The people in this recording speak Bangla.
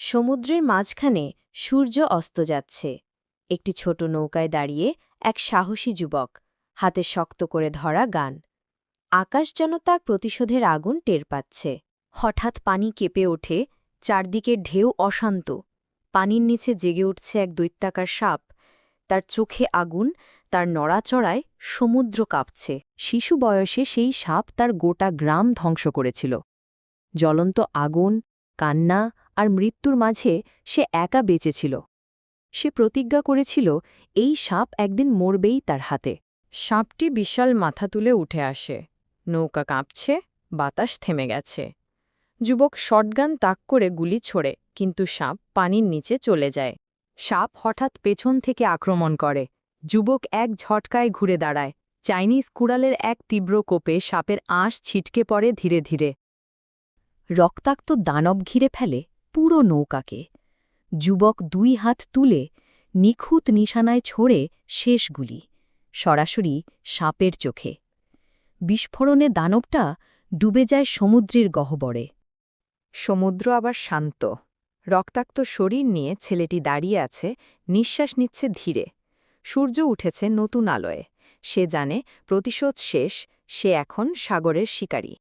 সমুদ্রের মাঝখানে সূর্য অস্ত যাচ্ছে। একটি ছোট নৌকায় দাঁড়িয়ে এক সাহসী যুবক হাতে শক্ত করে ধরা গান। আকাশ যেন তার প্রতিশোধের আগুন টের পাচ্ছে। হঠাৎ পানি কেঁপে ওঠে, চারদিকে ঢেউ অশান্ত। পানির নিচে জেগে উঠছে এক দৈত্যাকার সাপ। তার চোখে আগুন, তার নড়াচড়ায় সমুদ্র কাঁপছে। শিশু বয়সে সেই সাপ তার গোটা গ্রাম ধ্বংস করেছিল। জ্বলন্ত আগুন, কান্না আর মৃত্যুর মাঝে সে একা বেঁচেছিল। সে প্রতিজ্ঞা করেছিল, এই সাপ একদিন মরবেই তার হাতে। সাপটি বিশাল মাথা তুলে উঠে আসে। নৌকা কাঁপছে, বাতাস থেমে গেছে। যুবক শটগান তাক করে গুলি ছোড়ে, কিন্তু সাপ পানির নিচে চলে যায়। সাপ হঠাৎ পেছন থেকে আক্রমণ করে। যুবক এক ঝটকায় ঘুরে দাঁড়ায়। চাইনিজ কুড়ালের এক তীব্র কোপে সাপের আঁশ ছিটকে পড়ে ধীরে ধীরে। রক্তাক্ত দানব ঘিরে ফেলে। পুরো নৌকাকে। যুবক দুই হাত তুলে নিখুঁত নিশানায় ছোড়ে শেষ গুলি, সরাসরি সাপের চোখে। বিস্ফোরণে দানবটা ডুবে যায় সমুদ্রের গহ্বরে। সমুদ্র আবার শান্ত। রক্তাক্ত শরীর নিয়ে ছেলেটি দাঁড়িয়ে আছে, নিঃশ্বাস নিচ্ছে ধীরে। সূর্য উঠেছে নতুন আলোয়। সে জানে, প্রতিশোধ শেষ, সে এখন সাগরের শিকারী।